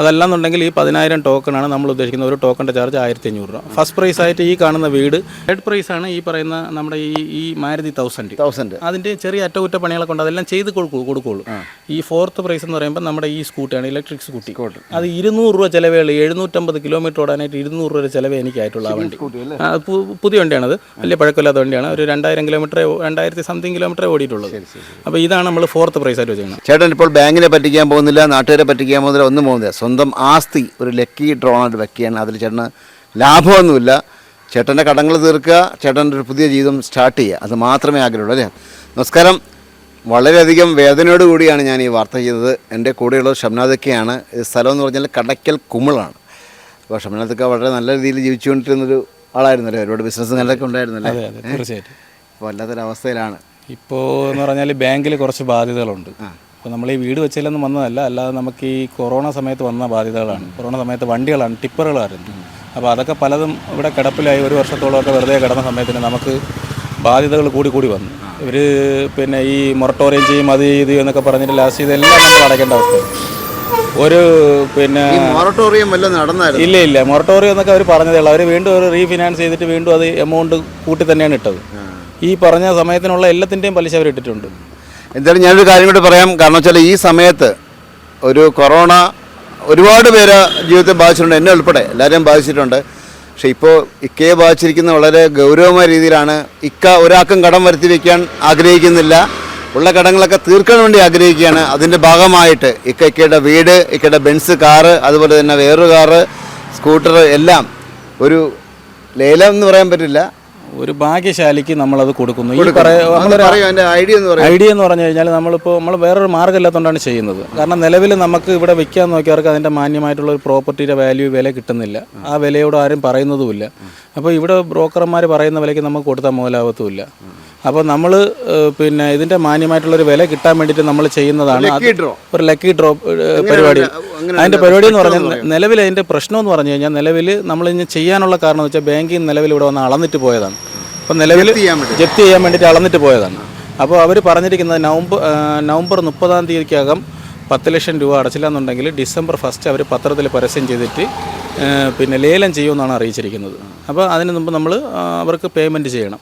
അതല്ലാന്നുണ്ടെങ്കിൽ ഈ പതിനായിരം ടോക്കണാണ് നമ്മൾ ഉദ്ദേശിക്കുന്നത്. ഒരു ടോക്കണിന്റെ ചാർജ് ആയിരത്തി അഞ്ഞൂറ് രൂപ. ഫസ്റ്റ് പ്രൈസ് ആയിട്ട് ഈ കാണുന്ന വീട് തേർഡ് പ്രൈസ് ആണ് ഈ പറയുന്ന നമ്മുടെ ഈ ഈ മാരുതി തൗസൻഡ് തൗസൻഡ് അതിന്റെ ചെറിയ അറ്റകുറ്റപ്പണികളെ കൊണ്ട് അതെല്ലാം ചെയ്ത് കൊടുക്കൂ കൊടുക്കുള്ളൂ ഈ ഫോർത്ത് പ്രൈസ് എന്ന് പറയുമ്പോൾ നമ്മുടെ ഈ സ്കൂട്ടിയാണ് ഇലക്ട്രിക് സ്കൂട്ടി അത് ഇരുന്നൂറ് രൂപ ചിലവേ ഉള്ളൂ എഴുന്നൂറ്റമ്പത് കിലോമീറ്റർ ഓടാനായിട്ട് ഇരുന്നൂറ് രൂപ ചിലവേ എനിക്കായിട്ടുള്ള ആ വണ്ടി. പുതിയ വണ്ടിയാണത്. വലിയ പഴക്കമില്ലാത്ത വണ്ടിയാണ്. ഒരു രണ്ടായിരം കിലോമീറ്റർ രണ്ടായിരത്തി സംതിങ് കിലോമീറ്റർ ഓടിയിട്ടുള്ളത്. അപ്പോൾ ഇതാണ് നമ്മൾ ഫോർത്ത് പ്രൈസ് ആയിട്ട് വെച്ചിരിക്കുന്നത്. ചേട്ടൻ ഇപ്പോൾ ബാങ്കിനെ പറ്റിക്കാൻ പോകുന്നില്ല നാട്ടുകാരെ പറ്റിക്കാൻ പോകുന്നില്ല ഒന്നും പോകുന്നില്ല. സ്വന്തം ആസ്തി ഒരു ലക്കി ഡ്രോണായിട്ട് വെക്കുകയാണ്. അതിൽ ചേട്ടന് ലാഭമൊന്നുമില്ല. ചേട്ടന്റെ കടങ്ങൾ തീർക്കുക ചേട്ടന്റെ ഒരു പുതിയ ജീവിതം സ്റ്റാർട്ട് ചെയ്യുക. അത് മാത്രമേ ആഗ്രഹമുള്ളൂ അല്ലേ? നമസ്കാരം. വളരെയധികം വേദനയോട് കൂടിയാണ് ഞാൻ ഈ വാർത്ത ചെയ്തത്. എന്റെ കൂടെയുള്ളത് ഷംനാദക്കയാണ് സ്ഥലം എന്ന് പറഞ്ഞാൽ കടയ്ക്കൽ കുമിളാണ്. അപ്പോൾ ഷംനാദക്ക വളരെ നല്ല രീതിയിൽ ജീവിച്ചുകൊണ്ടിരുന്നൊരു ആളായിരുന്നല്ലേ. ഒരുപാട് ബിസിനസ് നല്ലതൊക്കെ ഉണ്ടായിരുന്നല്ലേ? തീർച്ചയായിട്ടും. വല്ലാത്തൊരവസ്ഥയിലാണ്. ഇപ്പോൾ എന്ന് പറഞ്ഞാൽ ബാങ്കിൽ കുറച്ച് ബാധ്യതകളുണ്ട്. അപ്പോൾ നമ്മൾ ഈ വീട് വെച്ചില്ലെന്ന് വന്നതല്ല അല്ലാതെ നമുക്ക് ഈ കൊറോണ സമയത്ത് വന്ന ബാധ്യതകളാണ്. കൊറോണ സമയത്ത് വണ്ടികളാണ് ടിപ്പറുകളായിരുന്നു. അപ്പോൾ അതൊക്കെ പലതും ഇവിടെ കിടപ്പിലായി ഒരു വർഷത്തോളമൊക്കെ വെറുതെ കിടന്ന സമയത്തിന് നമുക്ക് ബാധ്യതകൾ കൂടി കൂടി വന്നു. ഇവർ പിന്നെ ഈ മൊറട്ടോറിയം ചെയ്യും അത് ചെയ്ത് എന്നൊക്കെ പറഞ്ഞിട്ട് ലാസ്റ്റ് ഇതെല്ലാം നമ്മൾ അടയ്ക്കേണ്ട അവസ്ഥ ഒരു പിന്നെ മൊറട്ടോറിയം വല്ലതും നടന്നായിരുന്നു? ഇല്ല ഇല്ല. മൊറട്ടോറിയം എന്നൊക്കെ അവർ പറഞ്ഞതേ ഉള്ളൂ. അവർ വീണ്ടും ഒരു റീഫിനാൻസ് ചെയ്തിട്ട് വീണ്ടും അത് എമൗണ്ട് കൂട്ടി തന്നെയാണ് ഇട്ടത്. ഈ പറഞ്ഞ സമയത്തിനുള്ള എല്ലാത്തിന്റെയും പലിശ അവർ ഇട്ടിട്ടുണ്ട് എന്തായാലും ഞാനൊരു കാര്യം കൂടി പറയാം. കാരണം വെച്ചാൽ ഈ സമയത്ത് ഒരു കൊറോണ ഒരുപാട് പേര് ജീവിതത്തെ ബാധിച്ചിട്ടുണ്ട്. എന്നെ ഉൾപ്പെടെ എല്ലാവരെയും ബാധിച്ചിട്ടുണ്ട്. പക്ഷെ ഇപ്പോൾ ഇക്കയെ ബാധിച്ചിരിക്കുന്ന വളരെ ഗൗരവമായ രീതിയിലാണ് ഇക്ക ഒരാൾക്കും കടം വരുത്തി വയ്ക്കാൻ ആഗ്രഹിക്കുന്നില്ല. ഉള്ള കടങ്ങളൊക്കെ തീർക്കാൻ വേണ്ടി ആഗ്രഹിക്കുകയാണ്. അതിന്റെ ഭാഗമായിട്ട് ഇക്ക ഇക്കയുടെ വീട് ഇക്കയുടെ ബെൻസ് കാറ് അതുപോലെ തന്നെ വേറൊരു കാറ് സ്കൂട്ടർ എല്ലാം ഒരു ലേലം എന്ന് പറയാൻ പറ്റില്ല. ഒരു ഭാഗ്യശാലിക്ക് നമ്മളത് കൊടുക്കുന്നു. ഈ ഐഡിയ എന്ന് പറഞ്ഞു കഴിഞ്ഞാൽ നമ്മളിപ്പോൾ നമ്മൾ വേറൊരു മാർഗം ഇല്ലാത്തതുകൊണ്ടാണ് ചെയ്യുന്നത്. കാരണം നിലവിൽ നമുക്ക് ഇവിടെ വിൽക്കാൻ നോക്കിയവർക്ക് അതിന്റെ മാന്യമായിട്ടുള്ള ഒരു പ്രോപ്പർട്ടിയുടെ വാല്യൂ വില കിട്ടുന്നില്ല. ആ വിലയോട് ആരും പറയുന്നതുമില്ല. അപ്പോൾ ഇവിടെ ബ്രോക്കർമാർ പറയുന്ന വിലയ്ക്ക് നമുക്ക് കൊടുത്താൽ മുതലാവത്തുമില്ല അപ്പോൾ നമ്മൾ പിന്നെ ഇതിന്റെ മാന്യമായിട്ടുള്ള ഒരു വില കിട്ടാൻ വേണ്ടിയിട്ട് നമ്മൾ ചെയ്യുന്നതാണ് ഒരു ലക്കി ഡ്രോ പരിപാടി. അതിന്റെ പരിപാടി എന്ന് പറഞ്ഞാൽ നിലവിൽ അതിന്റെ പ്രശ്നം എന്ന് പറഞ്ഞു കഴിഞ്ഞാൽ നിലവിൽ നമ്മൾ ഇനി ചെയ്യാനുള്ള കാരണം വെച്ചാൽ ബാങ്കിൽ നിന്ന് നിലവിൽ ഇവിടെ വന്ന് അളന്നിട്ട് പോയതാണ്. അപ്പോൾ നിലവിൽ ജപ്തി ചെയ്യാൻ വേണ്ടിയിട്ട്. അളന്നിട്ട് പോയതാണ്. അപ്പോൾ അവർ പറഞ്ഞിരിക്കുന്നത് നവംബർ നവംബർ മുപ്പതാം തീയതിക്കകം പത്ത് ലക്ഷം രൂപ അടച്ചില്ല എന്നുണ്ടെങ്കിൽ ഡിസംബർ ഫസ്റ്റ് അവർ പത്രത്തിൽ പരസ്യം ചെയ്തിട്ട് പിന്നെ ലേലം ചെയ്യുമെന്നാണ് അറിയിച്ചിരിക്കുന്നത്. അപ്പോൾ അതിന് മുമ്പ് നമ്മൾ അവർക്ക് പേയ്മെന്റ് ചെയ്യണം.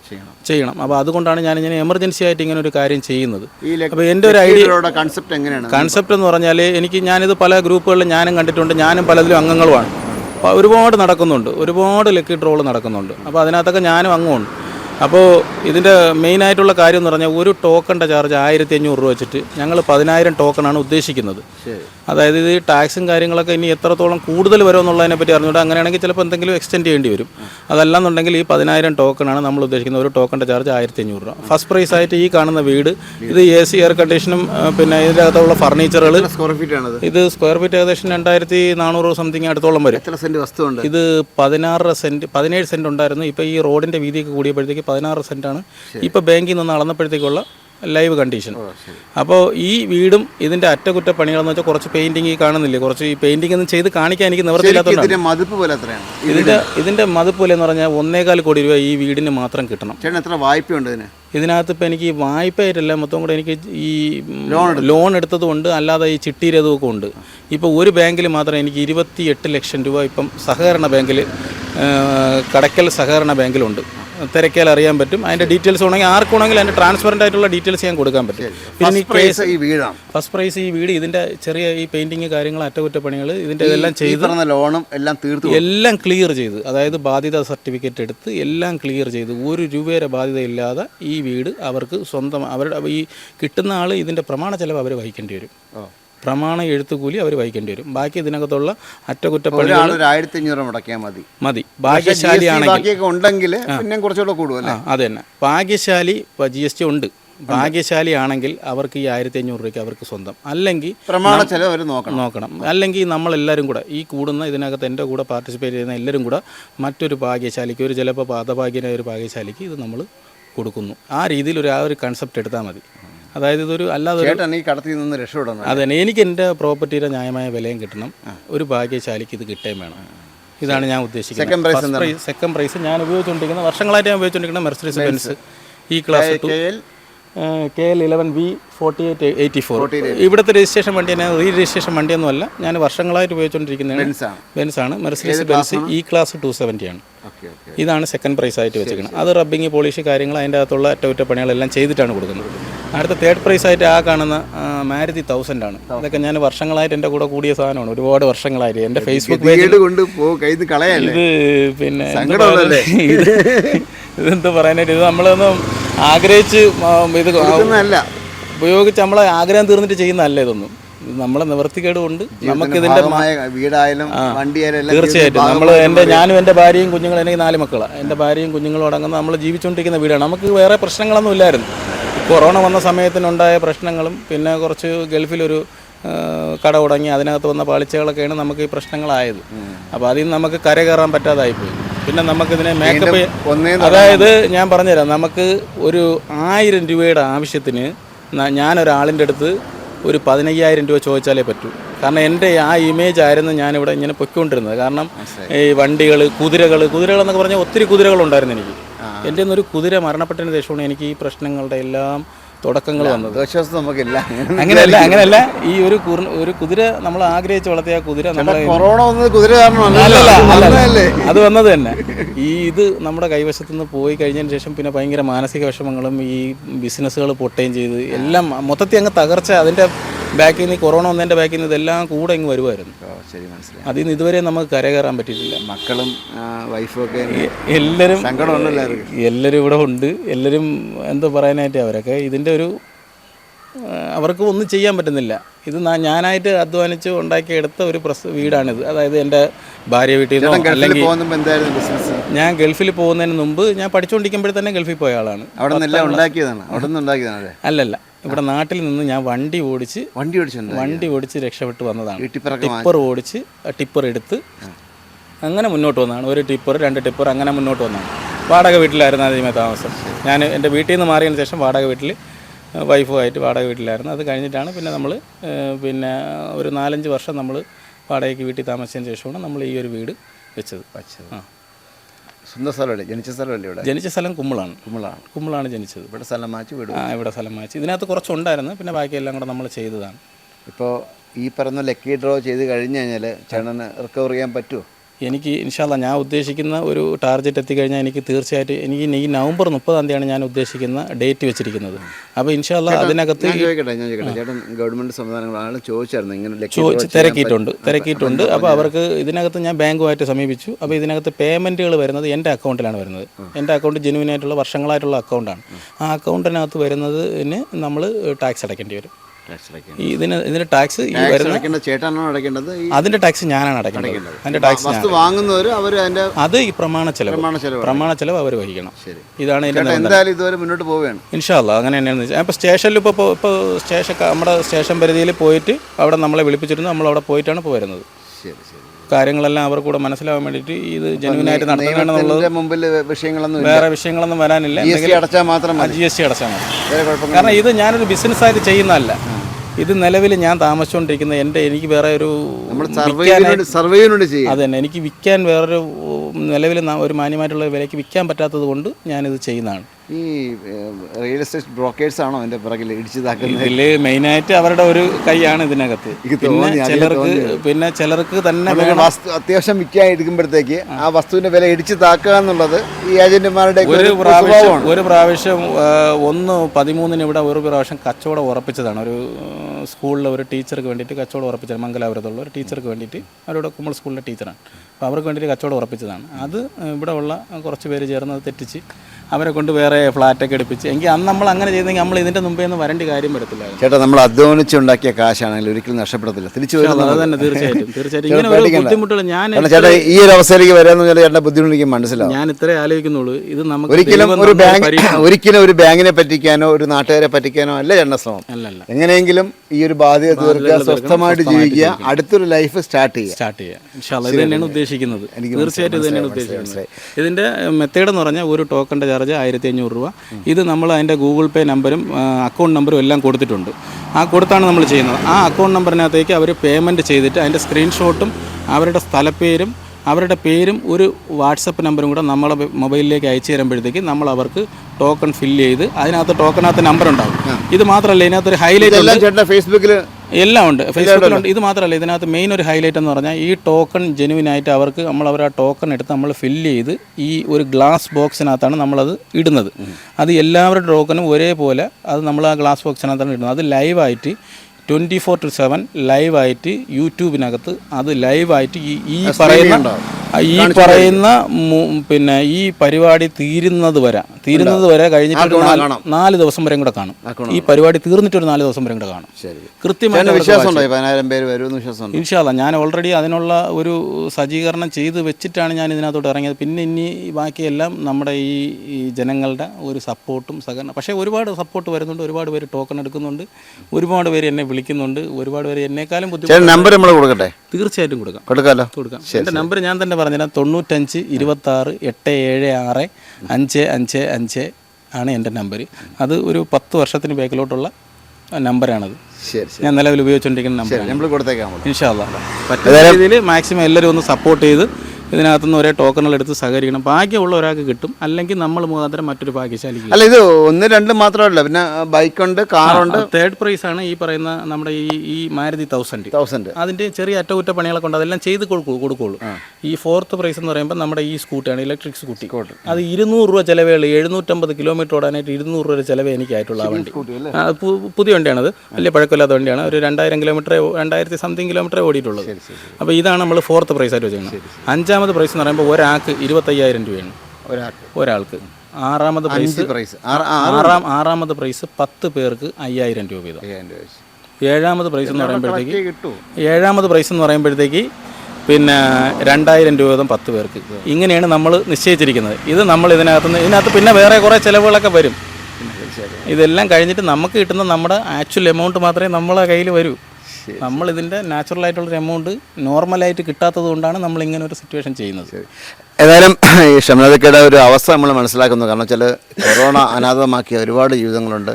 ചെയ്യണം. അപ്പോൾ അതുകൊണ്ടാണ് ഞാൻ ഇങ്ങനെ എമർജൻസി ആയിട്ട് ഇങ്ങനെ ഒരു കാര്യം ചെയ്യുന്നത്. അപ്പോൾ എന്റെ ഒരു ഐഡിയ കൺസെപ്റ്റ് എങ്ങനെയാണ്? കൺസെപ്റ്റ് എന്ന് പറഞ്ഞാൽ എനിക്ക് ഞാനിത് പല ഗ്രൂപ്പുകളിലും ഞാനും കണ്ടിട്ടുണ്ട് ഞാനും പലതിലും അംഗങ്ങളുമാണ്. അപ്പോൾ ഒരുപാട് നടക്കുന്നുണ്ട്. ഒരുപാട് ലക്കി ഡ്രോൾ നടക്കുന്നുണ്ട്. അപ്പോൾ അതിനകത്തൊക്കെ ഞാനും അംഗമുണ്ട് അപ്പോൾ ഇതിന്റെ മെയിനായിട്ടുള്ള കാര്യം എന്ന് പറഞ്ഞാൽ ഒരു ടോക്കണിന്റെ ചാർജ് ആയിരത്തി അഞ്ഞൂറ് രൂപ വെച്ചിട്ട് ഞങ്ങൾ പതിനായിരം ടോക്കണാണ് ഉദ്ദേശിക്കുന്നത്. അതായത് ഇത് ടാക്സും കാര്യങ്ങളൊക്കെ ഇനി എത്രത്തോളം കൂടുതൽ വരുമെന്നുള്ളതിനെ പറ്റി അറിഞ്ഞുകൊണ്ട് അങ്ങനെയാണെങ്കിൽ ചിലപ്പോൾ എന്തെങ്കിലും എക്സ്റ്റെൻഡ് ചെയ്യേണ്ടി വരും. അതല്ലാന്നുണ്ടെങ്കിൽ ഈ പതിനായിരം ടോക്കണാണ് നമ്മൾ ഉദ്ദേശിക്കുന്നത്. ഒരു ടോക്കണിന്റെ ചാർജ് ആയിരത്തി അഞ്ഞൂറ് രൂപ. ഫസ്റ്റ് പ്രൈസ് ആയിട്ട് ഈ കാണുന്ന വീട് ഇത് എ സി എയർ കണ്ടീഷനും പിന്നെ ഇതിന്റെ അകത്തുള്ള ഫർണിച്ചറുകൾ സ്ക്വയർ ഫീറ്റ് ആണ് ഇത്? സ്ക്വയർ ഫീറ്റ് ഏകദേശം രണ്ടായിരത്തി നാനൂറ് സംതിങ് അടുത്തോളം വരും. എത്ര സെന്റ് വസ്തുണ്ട് ഇത് പതിനാറ് സെന്റ് പതിനേഴ് സെന്റ് ഉണ്ടായിരുന്നു. ഇപ്പോൾ ഈ റോഡിന്റെ വീതിയൊക്കെ കൂടിയപ്പോഴത്തേക്ക് പതിനാറ് സെന്റാണ്. ഇപ്പോൾ ബാങ്കിൽ നിന്ന് അളന്നപ്പോഴത്തേക്കുള്ള ലൈവ് കണ്ടീഷൻ. അപ്പോൾ ഈ വീടും ഇതിന്റെ അറ്റകുറ്റപ്പണികളെന്ന് വെച്ചാൽ കുറച്ച് പെയിന്റിങ് കാണുന്നില്ലേ? കുറച്ച് ഈ പെയിന്റിംഗ് ഒന്നും ചെയ്ത് കാണിക്കാൻ എനിക്ക് നിവൃത്തിയില്ലാത്തതുകൊണ്ടാണ് ഇതിന്റെ മതിപ്പ് ഇതിന്റെ ഇതിന്റെ മതിപ്പോലെ എന്ന് പറഞ്ഞാൽ ഒന്നേകാൽ കോടി രൂപ ഈ വീടിന് മാത്രം കിട്ടണം. എത്ര വായ്പയുണ്ട് ഇതിന്? ഇതിനകത്ത് ഇപ്പോൾ എനിക്ക് വായ്പയായിട്ടല്ല മൊത്തം കൂടെ എനിക്ക് ഈ ലോൺ എടുത്തത് കൊണ്ട് അല്ലാതെ ഈ ചിട്ടിരതുമൊക്കെ ഉണ്ട്. ഇപ്പോൾ ഒരു ബാങ്കിൽ മാത്രം എനിക്ക് ഇരുപത്തി എട്ട് ലക്ഷം രൂപ ഇപ്പം സഹകരണ ബാങ്കിൽ കടക്കൽ സഹകരണ ബാങ്കിലുണ്ട്. തിരക്കിയാൽ അറിയാൻ പറ്റും അതിന്റെ ഡീറ്റെയിൽസ് ഉണ്ടെങ്കിൽ ആർക്കുണ്ടെങ്കിൽ അതിന്റെ ട്രാൻസ്പെറന്റ് ആയിട്ടുള്ള ഡീറ്റെയിൽസ് ഞാൻ കൊടുക്കാൻ പറ്റും. പിന്നെ ഈ പ്രൈസ് ഈ വീടാണ്. ഫസ്റ്റ് പ്രൈസ് ഈ വീട് ഇതിന്റെ ചെറിയ ഈ പെയിന്റിങ് കാര്യങ്ങൾ അറ്റകുറ്റപ്പണികൾ ഇതിന്റെ എല്ലാം ചെയ്ത് ലോണും എല്ലാം തീർത്തു എല്ലാം ക്ലിയർ ചെയ്ത് അതായത് ബാധ്യത സർട്ടിഫിക്കറ്റ് എടുത്ത് എല്ലാം ക്ലിയർ ചെയ്ത് ഒരു രൂപയുടെ ബാധ്യതയില്ലാതെ ഈ വീട് അവർക്ക് സ്വന്തം അവരുടെ ഈ കിട്ടുന്ന ആൾ ഇതിന്റെ പ്രമാണ ചെലവ് അവർ വഹിക്കേണ്ടി വരും. പ്രമാണ എഴുത്തുകൂലി അവർ വഹിക്കേണ്ടി വരും. ബാക്കി ഇതിനകത്തുള്ള അറ്റകുറ്റപ്പണി ആയിരത്തി അഞ്ഞൂറ് മുടക്കിയാൽ മതി. മതി. ഭാഗ്യശാലിയാണെങ്കിൽ ഉണ്ടെങ്കിൽ പിന്നെ കുറച്ചുകൂടെ കൂടും അല്ലേ? അത് തന്നെ. ഭാഗ്യശാലി ജി എസ് ടി ഉണ്ട്. ഭാഗ്യശാലി ആണെങ്കിൽ അവർക്ക് ഈ ആയിരത്തി അഞ്ഞൂറ് രൂപയ്ക്ക് അവർക്ക് സ്വന്തം. അല്ലെങ്കിൽ പ്രമാണ ചെലവ് നോക്കണം. നോക്കണം. അല്ലെങ്കിൽ നമ്മളെല്ലാവരും കൂടെ ഈ കൂടുന്ന ഇതിനകത്ത് എന്റെ കൂടെ പാർട്ടിസിപ്പേറ്റ് ചെയ്യുന്ന എല്ലാവരും കൂടെ മറ്റൊരു ഭാഗ്യശാലിക്ക് ഒരു ചിലപ്പോൾ പാതഭാഗ്യനായ ഒരു ഭാഗ്യശാലിക്ക് ഇത് നമ്മൾ കൊടുക്കുന്നു. ആ രീതിയിൽ ഒരു ആ ഒരു കൺസെപ്റ്റ് എടുത്താൽ മതി. അതായത് ഇതൊരു അല്ലാതെ ചേട്ടൻ ഈ കടത്തിൽ നിന്ന് രക്ഷപ്പെടണം അതന്നെ തന്നെ എനിക്ക് എന്റെ പ്രോപ്പർട്ടിയുടെ ന്യായമായ വിലയും കിട്ടണം. ഒരു ഭാഗ്യശാലിക്ക് ഇത് കിട്ടുകയും വേണം. ഇതാണ് ഞാൻ Second prize ഉദ്ദേശിക്കുന്നത് സെക്കൻഡ് പ്രൈസ് ഞാൻ ഉപയോഗിച്ചുകൊണ്ടിരിക്കുന്ന വർഷങ്ങളായിട്ട് ഞാൻ ഉപയോഗിച്ചുകൊണ്ടിരിക്കുന്ന Mercedes Benz E class two K L eleven V forty eight eighty four ഇവിടുത്തെ രജിസ്ട്രേഷൻ വണ്ടി തന്നെ റീ രജിസ്ട്രേഷൻ വണ്ടിയൊന്നുമല്ല. ഞാൻ വർഷങ്ങളായിട്ട് ഉപയോഗിച്ചുകൊണ്ടിരിക്കുന്നതാണ്. ബെൻസാണ് Mercedes Benz E class two seventy ആണ്? Okay okay. ഇതാണ് സെക്കൻഡ് പ്രൈസ് ആയിട്ട് വെച്ചിരിക്കുന്നത്. അത് റബ്ബിങ് പോളിഷ് കാര്യങ്ങൾ അതിന്റെ അകത്തുള്ള അറ്റകുറ്റപ്പണികളെല്ലാം ചെയ്തിട്ടാണ് കൊടുക്കുന്നത്. അടുത്ത തേർഡ് പ്രൈസ് ആയിട്ട് ആ കാണുന്ന മാരുതി തൗസൻഡ് ആണ്. അതൊക്കെ ഞാൻ വർഷങ്ങളായിട്ട് എന്റെ കൂടെ കൂടിയ സാധനമാണ്. ഒരുപാട് വർഷങ്ങളായിട്ട് എന്റെ ഫേസ്ബുക്ക് പേജ് വീട് കൊണ്ട് ഇത് പിന്നെ ഇതെന്ത് ഇത് ഇതെന്താ പറയാനായിട്ട് ഇത് നമ്മളൊന്നും ആഗ്രഹിച്ച് ഇത് ഉപയോഗിച്ച് നമ്മളെ ആഗ്രഹം തീർന്നിട്ട് ചെയ്യുന്നതല്ല ഇതൊന്നും. ഇത് നമ്മളെ നിവർത്തിക്കേട് നമുക്ക് ഇതിന്റെ വീടായാലും വണ്ടിയായാലും തീർച്ചയായിട്ടും. നമ്മൾ എന്റെ ഞാനും എന്റെ ഭാര്യയും കുഞ്ഞുങ്ങളും എനിക്ക് നാല് മക്കളാണ് എന്റെ ഭാര്യയും കുഞ്ഞുങ്ങളും അടങ്ങുന്ന നമ്മൾ ജീവിച്ചുകൊണ്ടിരിക്കുന്ന വീടാണ്. നമുക്ക് വേറെ പ്രശ്നങ്ങളൊന്നും ഇല്ലായിരുന്നു. കൊറോണ വന്ന സമയത്തിനുണ്ടായ പ്രശ്നങ്ങളും പിന്നെ കുറച്ച് ഗൾഫിലൊരു കട ഉടങ്ങി അതിനകത്ത് വന്ന പാളിച്ചകളൊക്കെയാണ് നമുക്ക് ഈ പ്രശ്നങ്ങളായത്. അപ്പോൾ അതിൽ നിന്ന് നമുക്ക് കരകയറാൻ പറ്റാതായിപ്പോയി. പിന്നെ നമുക്കിതിനെ മേക്കപ്പ് അതായത് ഞാൻ പറഞ്ഞുതരാം നമുക്ക് ഒരു ആയിരം രൂപയുടെ ആവശ്യത്തിന് ഞാൻ ഞാനൊരാളിന്റെ അടുത്ത് ഒരു പതിനയ്യായിരം രൂപ ചോദിച്ചാലേ പറ്റൂ. കാരണം എന്റെ ആ ഇമേജ് ആയിരുന്നു ഞാനിവിടെ ഇങ്ങനെ പൊയ്ക്കൊണ്ടിരുന്നത്. കാരണം ഈ വണ്ടികൾ കുതിരകൾ കുതിരകൾ എന്നൊക്കെ പറഞ്ഞാൽ ഒത്തിരി കുതിരകളുണ്ടായിരുന്നു എനിക്ക്. എന്റെ ഒരു കുതിര മരണപ്പെട്ടതിന് ശേഷമാണ് എനിക്ക് ഈ പ്രശ്നങ്ങളുടെ എല്ലാം തുടക്കങ്ങൾ വന്നത്. വിശ്വാസം നമുക്കില്ല. അങ്ങനെയല്ല അങ്ങനെയല്ല. ഈ ഒരു ഒരു കുതിര നമ്മൾ ആഗ്രഹിച്ച് വളർത്തിയ കുതിര നമ്മളെ കൊറോണ വന്നത് കുതിര. അത് വന്നത് തന്നെ. ഈ ഇത് നമ്മുടെ കൈവശത്തു നിന്ന് പോയി കഴിഞ്ഞതിന് ശേഷം പിന്നെ ഭയങ്കര മാനസിക വിഷമങ്ങളും ഈ ബിസിനസ്സുകൾ പൊട്ടുകയും ചെയ്ത് എല്ലാം മൊത്തത്തിൽ അങ്ങ് തകർച്ച അതിന്റെ ബാക്കിൽ നിന്ന് കൊറോണ വന്നതിന്റെ ബാക്കിൽ നിന്ന് ഇതെല്ലാം കൂടെ ഇങ്ങ് വരുമായിരുന്നു ശരി മനസ്സിലായി. അതിൽ നിന്ന് ഇതുവരെ നമുക്ക് കരകയറാൻ പറ്റിയിട്ടില്ല. മക്കളും വൈഫും ഒക്കെ എല്ലാവരും എല്ലാവരും ഇവിടെ ഉണ്ട്. എല്ലാവരും എന്താ പറയാനായിട്ട് അവരൊക്കെ ഇതിന്റെ ഒരു അവർക്ക് ഒന്നും ചെയ്യാൻ പറ്റുന്നില്ല. ഇത് ഞാനായിട്ട് അധ്വാനിച്ച് ഉണ്ടാക്കിയെടുത്ത ഒരു പ്രസ് വീടാണിത്. അതായത് എന്റെ ഭാര്യ വീട്ടിൽ നിന്നോ അല്ലെങ്കിൽ ഞാൻ ഗൾഫിൽ പോകുന്നതിന് മുമ്പ് ഞാൻ പഠിച്ചുകൊണ്ടിരിക്കുമ്പോഴേ തന്നെ ഗൾഫിൽ പോയ ആളാണ്. അവിടെ അല്ലല്ല. ഇവിടെ നാട്ടിൽ നിന്ന് ഞാൻ വണ്ടി ഓടിച്ച് വണ്ടി ഓടിച്ച് വണ്ടി ഓടിച്ച് രക്ഷപ്പെട്ട് വന്നതാണ്. ടിപ്പർ ഓടിച്ച് ടിപ്പർ എടുത്ത് അങ്ങനെ മുന്നോട്ട് വന്നതാണ്. ഒരു ടിപ്പർ രണ്ട് ടിപ്പർ അങ്ങനെ മുന്നോട്ട് വന്നതാണ്. വാടക വീട്ടിലായിരുന്നു ആദ്യമേ താമസം. ഞാൻ എന്റെ വീട്ടിൽ നിന്ന് മാറിയതിന് ശേഷം വാടക വീട്ടിൽ വൈഫുമായിട്ട് വാടക വീട്ടിലായിരുന്നു. അത് കഴിഞ്ഞിട്ടാണ് പിന്നെ നമ്മൾ പിന്നെ ഒരു നാലഞ്ച് വർഷം നമ്മൾ വാടകയ്ക്ക് വീട്ടിൽ താമസിച്ചതിന് ശേഷമാണ് നമ്മൾ ഈ ഒരു വീട് വെച്ചത്. വെച്ചത്. ആ. സ്വന്തം സ്ഥലമല്ലേ? ജനിച്ച സ്ഥലമല്ലേ ഇവിടെ? ജനിച്ച സ്ഥലം കുമ്മളാണ് കുമ്പളാണ്. കുമ്മളാണ് ജനിച്ചത്. ഇവിടെ സ്ഥലം മാറ്റി വിടും ആ ഇവിടെ സ്ഥലം മാറ്റി. ഇതിനകത്ത് കുറച്ചുണ്ടായിരുന്നു പിന്നെ ബാക്കിയെല്ലാം കൂടെ നമ്മൾ ചെയ്തതാണ്. ഇപ്പോൾ ഈ പറഞ്ഞ ലക്കി ഡ്രോ ചെയ്ത് കഴിഞ്ഞ് കഴിഞ്ഞാൽ ചേട്ടന് റിക്കവർ ചെയ്യാൻ പറ്റുമോ എനിക്ക് ഇൻഷാല്ല ഞാൻ ഉദ്ദേശിക്കുന്ന ഒരു ടാർഗറ്റ് എത്തിക്കഴിഞ്ഞാൽ എനിക്ക് തീർച്ചയായിട്ടും എനിക്ക് ഈ നവംബർ മുപ്പതാം തീയതിയാണ് ഞാൻ ഉദ്ദേശിക്കുന്ന ഡേറ്റ് വെച്ചിരിക്കുന്നത്. അപ്പോൾ ഇൻഷാല്ല അതിനകത്ത് ഗവൺമെന്റ് സംവിധാനങ്ങളാണ് ചോദിച്ചായിരുന്നു ഇങ്ങനെ തിരക്കിയിട്ടുണ്ട് തിരക്കിയിട്ടുണ്ട്. അപ്പോൾ അവർക്ക് ഇതിനകത്ത് ഞാൻ ബാങ്കുമായിട്ട് സമീപിച്ചു. അപ്പോൾ ഇതിനകത്ത് പേയ്മെന്റുകൾ വരുന്നത് എന്റെ അക്കൗണ്ടിലാണ് വരുന്നത്. എന്റെ അക്കൗണ്ട് ജെനുവിനായിട്ടുള്ള വർഷങ്ങളായിട്ടുള്ള അക്കൗണ്ടാണ്. ആ അക്കൗണ്ടിനകത്ത് വരുന്നതിന് നമ്മൾ ടാക്സ് അടയ്ക്കേണ്ടി വരും. ഇതിന് ഇതിന്റെ ടാക്സ് ഈ വരുന്ന ചേട്ടനാണോ അടയ്ക്കേണ്ടത്? അതിന്റെ ടാക്സ് ഞാനാണ് അടയ്ക്കേണ്ടത്. അതിന്റെ ടാക്സ് വസ്തു വാങ്ങുന്നവർ അവർ അതിന്റെ അത് ഈ പ്രമാണ ചെലവ്. പ്രമാണ ചെലവ് അവർ വഹിക്കണം. ഇതാണ് എന്തായാലും ഇതുവരെ മുന്നോട്ട് പോവുകയാണ്. ഇൻഷാല്ല അങ്ങനെ തന്നെയാണെന്ന് വെച്ചാൽ ഇപ്പോൾ സ്റ്റേഷനിൽ ഇപ്പോൾ ഇപ്പോൾ സ്റ്റേഷൻ നമ്മുടെ സ്റ്റേഷൻ പരിധിയിൽ പോയിട്ട് അവിടെ നമ്മളെ വിളിപ്പിച്ചിരുന്നു. നമ്മൾ അവിടെ പോയിട്ടാണ് ഇപ്പോൾ വരുന്നത്. ശരി ശരി. കാര്യങ്ങളെല്ലാം അവർ കൂടെ മനസ്സിലാവാൻ വേണ്ടിയിട്ട് ഇത് ജെനുവിനായിട്ട് നിയമത്തിന്റെ മുമ്പിൽ വിഷയങ്ങളൊന്നും വേറെ വിഷയങ്ങളൊന്നും വരാനില്ല. ജി എസ് ടി അടച്ചാൽ മാത്രം മതി. ജി എസ് ടി അടച്ചാൽ മതി. വേറെ കുഴപ്പങ്ങൾ കാരണം ഇത് ഞാനൊരു ബിസിനസ്സായിട്ട് ചെയ്യുന്നതല്ല. ഇത് നിലവിൽ ഞാൻ താമസിച്ചുകൊണ്ടിരിക്കുന്ന എന്റെ എനിക്ക് വേറെ ഒരു അതെ തന്നെ എനിക്ക് വിൽക്കാൻ വേറൊരു നിലവിൽ ഒരു മാന്യമായിട്ടുള്ള വിലയ്ക്ക് വിൽക്കാൻ പറ്റാത്തത് കൊണ്ട് ഞാനിത് ചെയ്യുന്നതാണ്. ഈ റിയൽ എസ്റ്റേറ്റ് ബ്രോക്കേഴ്സ് ആണോ എന്റെ പിറകിൽ ഇടിച്ചതാക്കുന്നത്? ഇതിൽ മെയിനായിട്ട് അവരുടെ ഒരു കൈയാണ് ഇതിനകത്ത്. പിന്നെ ചിലർക്ക് പിന്നെ ചിലർക്ക് തന്നെ വസ്തു അത്യാവശ്യം വിൽക്കാൻ എടുക്കുമ്പോഴത്തേക്ക് ആ വസ്തുവിന്റെ വില ഇടിച്ച് താക്കുക എന്നുള്ളത് ഈ ഏജന്റുമാരുടെ ഒരു പ്രാവശ്യം ഒരു പ്രാവശ്യം ഒന്ന് പതിമൂന്നിന് ഇവിടെ ഒരു പ്രാവശ്യം കച്ചവടം ഉറപ്പിച്ചതാണ്. ഒരു സ്കൂളിലെ ഒരു ടീച്ചർക്ക് വേണ്ടിയിട്ട് കച്ചവടം ഉറപ്പിച്ചതാണ്. മംഗലാപുരത്തുള്ള ഒരു ടീച്ചർക്ക് വേണ്ടിയിട്ട് അവരുടെ കുമ്മൾ സ്കൂളിലെ ടീച്ചറാണ്. അപ്പോൾ അവർക്ക് വേണ്ടിയിട്ട് കച്ചവടം ഉറപ്പിച്ചതാണ്. അത് ഇവിടെ ഉള്ള കുറച്ച് പേര് ചേർന്ന് തെറ്റിച്ച് അവരെ കൊണ്ട് വേറെ ഫ്ലാറ്റൊക്കെ എടുപ്പിച്ച്. എങ്കിൽ അന്ന് നമ്മൾ അങ്ങനെ ചെയ്തെങ്കിൽ നമ്മൾ ഇതിന്റെ മുമ്പേ ഒന്നും വരേണ്ട കാര്യം വരത്തില്ല. ചേട്ടാ നമ്മൾ അധ്വാനിച്ചുണ്ടാക്കിയ കാശാണെങ്കിൽ ഒരിക്കലും നഷ്ടപ്പെടത്തില്ല. തിരിച്ചു തന്നെ തീർച്ചയായിട്ടും തീർച്ചയായിട്ടും. ഇങ്ങനെ ഒരു ബുദ്ധിമുട്ടുകൾ ഞാൻ ചേട്ടാ ഈ ഒരു അവസ്ഥയിലേക്ക് വരാന്ന് പറഞ്ഞാൽ ചേട്ടന്റെ ബുദ്ധിമുട്ട് മനസ്സിലാവും. ഞാൻ ഇത്രേ ആലോചിക്കുന്നുള്ളൂ. ഇത് നമുക്ക് ഒരിക്കലും ഒരു ബാങ്ക് ഒരിക്കലും ഒരു ബാങ്കിനെ പറ്റിക്കാനോ ഒരു നാട്ടുകാരെ പറ്റിക്കാനോ അല്ല ചേട്ടന്റെ ശ്രമം. അല്ലല്ല എങ്ങനെയെങ്കിലും ഈ ഒരു ബാധ്യത തീർക്കുക സ്വസ്ഥമായിട്ട് ജീവിക്കുക അടുത്തൊരു ലൈഫ് സ്റ്റാർട്ട് ചെയ്യുക. സ്റ്റാർട്ട് ചെയ്യുക. ഇത് തന്നെയാണ് ഉദ്ദേശിക്കുന്നത്. തീർച്ചയായിട്ടും ഇത് തന്നെയാണ് ഉദ്ദേശിക്കുന്നത്. ഇതിന്റെ മെത്തേഡ് എന്ന് പറഞ്ഞാൽ ഒരു ടോക്കണിന്റെ ചാർജ് ആയിരത്തി അഞ്ഞൂറ് രൂപ. ഇത് നമ്മൾ അതിന്റെ ഗൂഗിൾ പേ നമ്പരും അക്കൗണ്ട് നമ്പറും എല്ലാം കൊടുത്തിട്ടുണ്ട്. ആ കൊടുത്താണ് നമ്മൾ ചെയ്യുന്നത്. ആ അക്കൗണ്ട് നമ്പറിനകത്തേക്ക് അവർ പേയ്മെന്റ് ചെയ്തിട്ട് അതിന്റെ സ്ക്രീൻഷോട്ടും അവരുടെ സ്ഥലപ്പേരും അവരുടെ പേരും ഒരു വാട്സപ്പ് നമ്പറും കൂടെ നമ്മളെ മൊബൈലിലേക്ക് അയച്ചു തരുമ്പോഴത്തേക്ക് നമ്മൾ അവർക്ക് ടോക്കൺ ഫില്ല് ചെയ്ത് അതിനകത്ത് ടോക്കണകത്ത് നമ്പർ ഉണ്ടാവും. ഇത് മാത്രമല്ല ഇതിനകത്ത് ഒരു ഹൈലൈറ്റ് ഫേസ്ബുക്കിൽ എല്ലാം ഉണ്ട്. ഫേസ്ബുക്കിലുണ്ട് ഇത് മാത്രമല്ല ഇതിനകത്ത് മെയിൻ ഒരു ഹൈലൈറ്റ് എന്ന് പറഞ്ഞാൽ ഈ ടോക്കൺ ജെനുവിൻ ആയിട്ട് അവർക്ക് നമ്മൾ അവർ ആ ടോക്കൺ എടുത്ത് നമ്മൾ ഫില്ല് ചെയ്ത് ഈ ഒരു ഗ്ലാസ് ബോക്സിനകത്താണ് നമ്മളത് ഇടുന്നത്. അത് എല്ലാവരുടെ ടോക്കനും ഒരേപോലെ അത് നമ്മൾ ആ ഗ്ലാസ് ബോക്സിനകത്താണ് ഇടുന്നത്. അത് ലൈവായിട്ട് ട്വന്റി ഫോർ ടു സെവൻ ലൈവായിട്ട് യൂട്യൂബിനകത്ത് അത് ലൈവായിട്ട് ഈ ഈ പറയുന്ന ഈ പറയുന്ന പിന്നെ ഈ പരിപാടി തീരുന്നത് വരെ തീരുന്നത് വരെ കഴിഞ്ഞിട്ട് നാല് ദിവസം വരെ കൂടെ കാണും. ഈ പരിപാടി തീർന്നിട്ട് ഒരു നാല് ദിവസം വരെ കൂടെ കാണും. കൃത്യമായിട്ട് വിശ്വാസമുണ്ടോ? ഇൻഷാല്ല ഞാൻ ഓൾറെഡി അതിനുള്ള ഒരു സജ്ജീകരണം ചെയ്ത് വെച്ചിട്ടാണ് ഞാൻ ഇതിനകത്തോട്ട് ഇറങ്ങിയത്. പിന്നെ ഇനി ബാക്കിയെല്ലാം നമ്മുടെ ഈ ജനങ്ങളുടെ ഒരു സപ്പോർട്ടും സഹകരണം. പക്ഷേ ഒരുപാട് സപ്പോർട്ട് വരുന്നുണ്ട് ഒരുപാട് പേര് ടോക്കൺ എടുക്കുന്നുണ്ട് ഒരുപാട് പേര് എന്നെ വിളിക്കുന്നുണ്ട് ഒരുപാട് പേര് എന്നെക്കാളും ബുദ്ധിമുട്ട് നമ്പർ നമ്മൾ കൊടുക്കട്ടെ? തീർച്ചയായിട്ടും കൊടുക്കാം. കൊടുക്കാമല്ലോ കൊടുക്കാം. എന്റെ നമ്പർ ഞാൻ തന്നെ പറഞ്ഞുതരാം തൊണ്ണൂറ്റഞ്ച് ഇരുപത്താറ് എട്ട് ഏഴ് ആറ് അഞ്ച് അഞ്ച് അഞ്ച് ആണ് എന്റെ നമ്പർ അത് ഒരു പത്ത് വർഷത്തിന് ബാക്കിലോട്ടുള്ള നമ്പറാണത് ശരി ശരി. ഞാൻ നിലവിൽ ഉപയോഗിച്ചുകൊണ്ടിരിക്കുന്ന നമ്പർ നമ്മൾ കൊടുത്തേക്കാം ഇൻഷാല്ല പറ്റുന്ന രീതിയിൽ മാക്സിമം എല്ലാവരും ഒന്ന് സപ്പോർട്ട് ചെയ്ത് ഇതിനകത്തുനിന്ന് ഒരേ ടോക്കണുകൾ എടുത്ത് സഹകരിക്കണം. ഭാഗ്യമുള്ള ഒരാൾക്ക് കിട്ടും. അല്ലെങ്കിൽ നമ്മൾ മുഖാന്തരം മറ്റൊരു ഭാഗ്യശാലിക്ക് അല്ല ഇത് ഒന്ന് രണ്ട് മാത്രമല്ല. പിന്നെ ബൈക്കുണ്ട് കാറുണ്ട്. തേർഡ് പ്രൈസ് ആണ് ഈ പറയുന്ന നമ്മുടെ ഈ ഈ മാരുതി തൗസൻഡ് തൗസൻഡ് അതിന്റെ ചെറിയ അറ്റകുറ്റപ്പണികളൊക്കെ ഉണ്ട്. അതെല്ലാം ചെയ്ത് കൊടുക്കൂ കൊടുക്കുള്ളൂ. ഈ ഫോർത്ത് പ്രൈസ് എന്ന് പറയുമ്പോൾ നമ്മുടെ ഈ സ്കൂട്ടിയാണ് ഇലക്ട്രിക് സ്കൂട്ടി അത് ഇരുന്നൂറ് രൂപ ചിലവേ ഉള്ളൂ എഴുന്നൂറ്റമ്പത് കിലോമീറ്റർ ഓടാനായിട്ട് ഇരുന്നൂറ് രൂപ ചിലവേ എനിക്കായിട്ടുള്ള ആ വണ്ടി. പുതിയ വണ്ടിയാണത്. വലിയ പഴക്കമില്ലാത്ത വണ്ടിയാണ്. ഒരു രണ്ടായിരം കിലോമീറ്റർ രണ്ടായിരത്തി സംതിങ് കിലോമീറ്റർ ഓടിയിട്ടുള്ളത്. അപ്പോൾ ഇതാണ് നമ്മൾ ഫോർത്ത് പ്രൈസ് ആയിട്ട് വെച്ചിരിക്കുന്നത്. അഞ്ചാമത് പ്രൈസ് എന്ന് പറയുമ്പോൾ ഒരാൾക്ക് ഇരുപത്തയ്യായിരം രൂപയാണ്. ഒരാൾക്ക്. ഒരാൾക്ക്. ആറാമത് പ്രൈസ് പ്രൈസ് ആറാം ആറാമത് പ്രൈസ് പത്ത് പേർക്ക് അയ്യായിരം രൂപ വീതം. ഏഴാമത് പ്രൈസ് എന്ന് പറയുമ്പോഴത്തേക്ക് ഏഴാമത് പ്രൈസ് എന്ന് പറയുമ്പോഴത്തേക്ക് പിന്നെ രണ്ടായിരം രൂപ വീതം പത്ത് പേർക്ക്. ഇങ്ങനെയാണ് നമ്മൾ നിശ്ചയിച്ചിരിക്കുന്നത്. ഇത് നമ്മൾ ഇതിനകത്തുനിന്ന് ഇതിനകത്ത് പിന്നെ വേറെ കുറേ ചിലവുകളൊക്കെ വരും. ഇതെല്ലാം കഴിഞ്ഞിട്ട് നമുക്ക് കിട്ടുന്ന നമ്മുടെ ആക്ച്വൽ എമൗണ്ട് മാത്രമേ നമ്മളെ കയ്യിൽ വരൂ. നമ്മൾ ഇതിന്റെ നാച്ചുറൽ ആയിട്ടുള്ളൊരു എമൗണ്ട് നോർമലായിട്ട് കിട്ടാത്തത് കൊണ്ടാണ് നമ്മൾ ഇങ്ങനെ ഒരു സിറ്റുവേഷൻ ചെയ്യുന്നത്. ഏതായാലും ഈ ക്ഷമതക്കയുടെ ഒരു അവസ്ഥ നമ്മൾ മനസ്സിലാക്കുന്നു. കാരണം വെച്ചാൽ കൊറോണ അനാഥമാക്കിയ ഒരുപാട് ജീവിതങ്ങളുണ്ട്.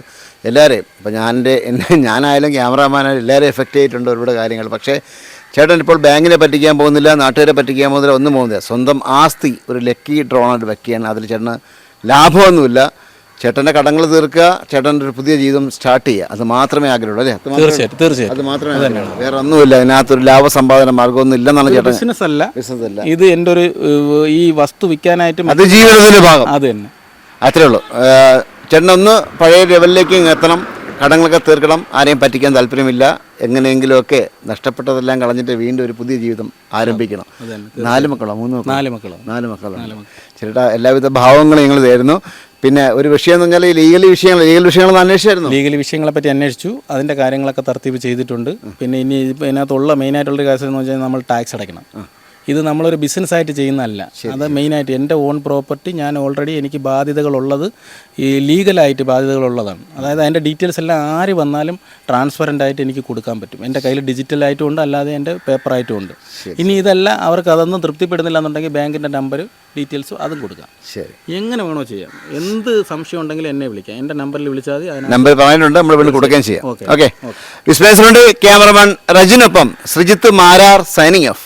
എല്ലാവരെയും ഇപ്പം ഞാൻ എന്റെ ഞാനായാലും ക്യാമറാമാനായാലും എല്ലാവരെയും എഫക്റ്റ് ചെയ്തിട്ടുണ്ട് ഒരുപാട് കാര്യങ്ങൾ. പക്ഷേ ചേട്ടൻ ഇപ്പോൾ ബാങ്കിനെ പറ്റിക്കാൻ പോകുന്നില്ല നാട്ടുകാരെ പറ്റിക്കാൻ പോകുന്നില്ല ഒന്നും പോകുന്നില്ല. സ്വന്തം ആസ്തി ഒരു ലക്കി ഡ്രോണായിട്ട് വെക്കുകയാണ്. അതിൽ ചേട്ടന് ലാഭമൊന്നുമില്ല. ചേട്ടന്റെ കടങ്ങൾ തീർക്കുക ചേട്ടന്റെ ഒരു പുതിയ ജീവിതം സ്റ്റാർട്ട് ചെയ്യുക. അത് മാത്രമേ ആഗ്രഹമുള്ളൂ അല്ലേ? അത് മാത്രമേ തീർച്ചയായിട്ടും തീർച്ചയായിട്ടും. അത് മാത്രമേ ആഗ്രഹമുള്ളൂ. വേറെ ഒന്നുമില്ല അതിനകത്തൊരു ലാഭസമ്പാദന മാർഗമൊന്നും ഇല്ലെന്നാണ് ചേട്ടൻ ബിസിനസ് അല്ല. ബിസിനസ് അല്ല. ഇത് എന്റെ ഒരു ഈ വസ്തു വിൽക്കാനായിട്ട് അത് ജീവിതത്തിന്റെ ഭാഗം. അത് തന്നെ. അത്രേ ഉള്ളൂ. ചേട്ടൻ ഒന്ന് പഴയ ലെവലിലേക്ക് എത്തണം കടങ്ങളൊക്കെ തീർക്കണം ആരെയും പറ്റിക്കാൻ താല്പര്യമില്ല എങ്ങനെയെങ്കിലുമൊക്കെ നഷ്ടപ്പെട്ടതെല്ലാം കളഞ്ഞിട്ട് വീണ്ടും ഒരു പുതിയ ജീവിതം ആരംഭിക്കണം. നാല് മക്കളോ മൂന്ന് മക്കളോ? നാല് മക്കളോ. നാല് മക്കളോ ചേട്ടാ എല്ലാവിധ ഭാവങ്ങളും ഞങ്ങൾ തരുന്നു പിന്നെ ഒരു വിഷയം എന്ന് പറഞ്ഞാൽ ലീഗൽ വിഷയങ്ങൾ ലീഗൽ വിഷയങ്ങൾ അന്വേഷിച്ചായിരുന്നു? ലീഗൽ വിഷയങ്ങളെ പറ്റി അന്വേഷിച്ചു. അതിന്റെ കാര്യങ്ങളൊക്കെ തർത്തിപ്പ് ചെയ്തിട്ടുണ്ട്. പിന്നെ ഇനി ഇതിനകത്തുള്ള ഇതിനകത്തുള്ള മെയിനായിട്ടുള്ളൊരു കാര്യം എന്ന് വെച്ചാൽ നമ്മൾ ടാക്സ് അടയ്ക്കണം. ഇത് നമ്മളൊരു ബിസിനസ് ആയിട്ട് ചെയ്യുന്നതല്ല അത് മെയിനായിട്ട് എന്റെ ഓൺ പ്രോപ്പർട്ടി ഞാൻ ഓൾറെഡി എനിക്ക് ബാധ്യതകളുള്ളത് ഈ ലീഗലായിട്ട് ബാധ്യതകളുള്ളതാണ്. അതായത് അതിന്റെ ഡീറ്റെയിൽസ് എല്ലാം ആര് വന്നാലും ട്രാൻസ്പെറന്റ് ആയിട്ട് എനിക്ക് കൊടുക്കാൻ പറ്റും. എന്റെ കയ്യിൽ ഡിജിറ്റലായിട്ടും ഉണ്ട് അല്ലാതെ എന്റെ പേപ്പറായിട്ടും ഉണ്ട്. ഇനി ഇതല്ല അവർക്ക് അതൊന്നും തൃപ്തിപ്പെടുന്നില്ല എന്നുണ്ടെങ്കിൽ ബാങ്കിന്റെ നമ്പർ ഡീറ്റെയിൽസും അതും കൊടുക്കാം. ശരി. എങ്ങനെ വേണോ ചെയ്യാം. എന്ത് സംശയം ഉണ്ടെങ്കിലും എന്നെ വിളിക്കാം. എന്റെ നമ്പറിൽ വിളിച്ചാൽ മതി. നമ്പർ പറയാനുണ്ട് നമ്മൾ വീണ്ടും കൊടുക്കുകയും ചെയ്യാം. ഓക്കെ. ഓക്കെ. ക്യാമറമാൻ റജിനൊപ്പം ശ്രീജിത്ത് മാരാർ സൈനിങ് ഓഫ്